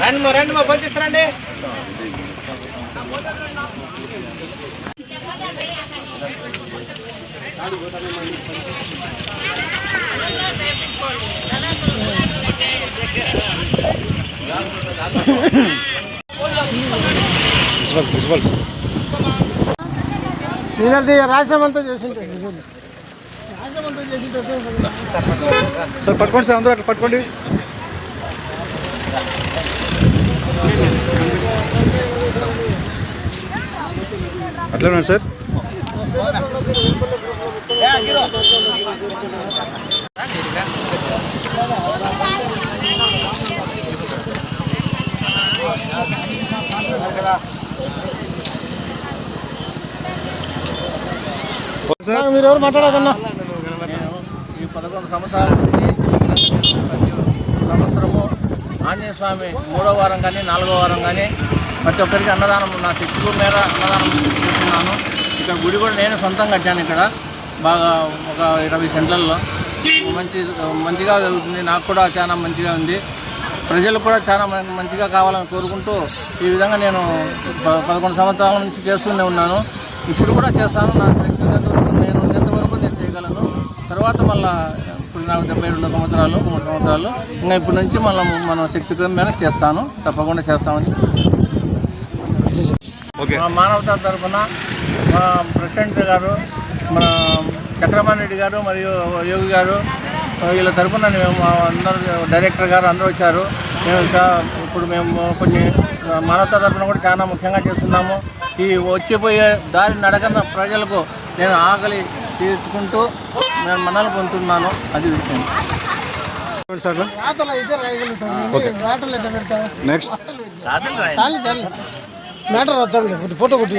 రండి మా రండి మా పంపించరండి అంతా చేసింటే. సార్ పట్టుకోండి సార్ అందరూ అట్లా పట్టుకోండి. అట్లా ఉన్నాడు సార్? సార్? మీరు ఎవరు మాట్లాడకన్నా? నేను ఈ పదకొండు సంవత్సరాల నుంచి ప్రతి సంవత్సరము ఆంజనేయ స్వామి మూడో వారం కానీ నాలుగో వారం కానీ ప్రతి ఒక్కరికి అన్నదానం నా శక్తి మేర అన్నదానం చేస్తున్నాను. ఇక్కడ గుడి కూడా నేను సొంతంగా కట్టాను ఇక్కడ. బాగా ఒక ఇరవై సెంట్లలో. మంచి మంచిగా జరుగుతుంది. నాకు కూడా చాలా మంచిగా ఉంది. ప్రజలు కూడా చాలా మంచిగా కావాలని కోరుకుంటూ ఈ విధంగా నేను పదకొండు సంవత్సరాల నుంచి చేస్తూనే ఉన్నాను. ఇప్పుడు కూడా చేస్తాను. నా శక్తి వరకు నేను ఉన్నంత వరకు నేను చేయగలను. తర్వాత మళ్ళీ నాకు డెబ్బై రెండు సంవత్సరాలు మూడు సంవత్సరాలు ఇంకా ఇప్పటి నుంచి మళ్ళీ మనం శక్తి మీద చేస్తాను. తప్పకుండా చేస్తామని. ఓకే. మా మానవతా తరఫున మా ప్రెసిడెంట్ గారు మన చక్రపాణి రెడ్డి గారు మరియు యోగి గారు వీళ్ళ తరఫున మేము అందరూ డైరెక్టర్ గారు అందరూ వచ్చారు. మేము చా- ఇప్పుడు మేము కొన్ని మానవతా తరఫున కూడా చాలా ముఖ్యంగా చేస్తున్నాము. ఈ వచ్చిపోయే దారి నడకన ప్రజలకు నేను ఆకలి తీర్చుకుంటూ నేను మన్నలు పొందుతున్నాను. అది విషయం. నెక్స్ట్ మ్యాటర్ వచ్చాము ఫోటో కొట్టి